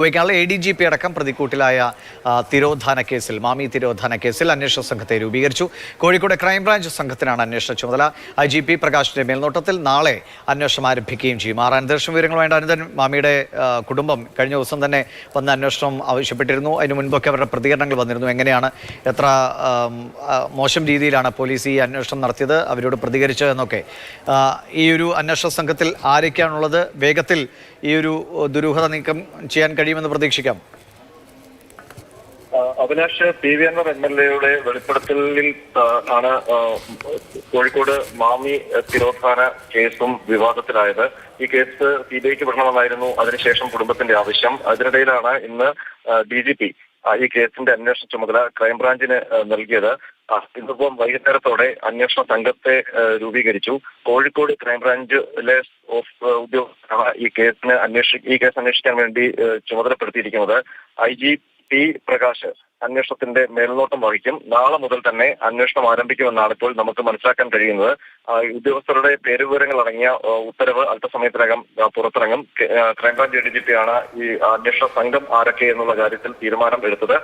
ഉപയോഗിക്കാനുള്ള A D G P അടക്കം പ്രതിക്കൂട്ടിലായ തിരോധാന കേസിൽ മാമി തിരോധാന കേസിൽ അന്വേഷണ സംഘത്തെ രൂപീകരിച്ചു. കോഴിക്കോട് ക്രൈംബ്രാഞ്ച് സംഘത്തിനാണ് അന്വേഷണ ചുമതല. ഐ ജി പി പ്രകാശിന്റെ മേൽനോട്ടത്തിൽ നാളെ അന്വേഷണം ആരംഭിക്കുകയും ചെയ്യും. ആറ് അന്വേഷണ വിവരങ്ങളുമായി അനന്തൻ മാമിയുടെ കുടുംബം കഴിഞ്ഞ ദിവസം തന്നെ വന്ന് അന്വേഷണം ആവശ്യപ്പെട്ടിരുന്നു. അതിന് മുൻപൊക്കെ അവരുടെ പ്രതികരണങ്ങൾ വന്നിരുന്നു. എങ്ങനെയാണ് എത്ര മോശം രീതിയിലാണ് പോലീസ് ഈ അന്വേഷണം നടത്തിയത് അവരോട് പ്രതികരിച്ചതെന്നൊക്കെ ഈ ഒരു അന്വേഷണ സംഘത്തിൽ ആരൊക്കെയാണുള്ളത്? വേഗത്തിൽ ഈ ഒരു ദുരൂഹത നീക്കം ചെയ്യാൻ കഴിയുമെന്ന് പ്രതീക്ഷിക്കാം. Abhilash P V Anwar M L എയുടെ വെളിപ്പെടുത്തലിൽ ആണ് കോഴിക്കോട് മാമി തിരോധാന കേസും വിവാദത്തിലായത്. ഈ കേസ് സി ബി ഐക്ക് വിടണമെന്നായിരുന്നു അതിനുശേഷം കുടുംബത്തിന്റെ ആവശ്യം. അതിനിടയിലാണ് ഇന്ന് ഡി ജി പി ഈ കേസിന്റെ അന്വേഷണ ചുമതല ക്രൈംബ്രാഞ്ചിന് നൽകിയത്. ഇന്നിപ്പം വൈകുന്നേരത്തോടെ അന്വേഷണ സംഘത്തെ രൂപീകരിച്ചു. കോഴിക്കോട് ക്രൈംബ്രാഞ്ചിലെ ഉദ്യോഗസ്ഥരാണ് ഈ കേസിന് അന്വേഷി ഈ കേസ് അന്വേഷിക്കാൻ വേണ്ടി ചുമതലപ്പെടുത്തിയിരിക്കുന്നത്. ഐ ജി പി പ്രകാശ് അന്വേഷണത്തിന്റെ മേൽനോട്ടം വഹിക്കും. നാളെ മുതൽ തന്നെ അന്വേഷണം ആരംഭിക്കുമെന്നാണ് ഇപ്പോൾ നമുക്ക് മനസ്സിലാക്കാൻ കഴിയുന്നത്. ഉദ്യോഗസ്ഥരുടെ പേരുവിവരങ്ങൾ അടങ്ങിയ ഉത്തരവ് അല്പസമയത്തിനകം പുറത്തിറങ്ങും. Crime branch A D G ഈ അന്വേഷണ സംഘം ആരൊക്കെ എന്നുള്ള കാര്യത്തിൽ തീരുമാനം എടുത്തത്.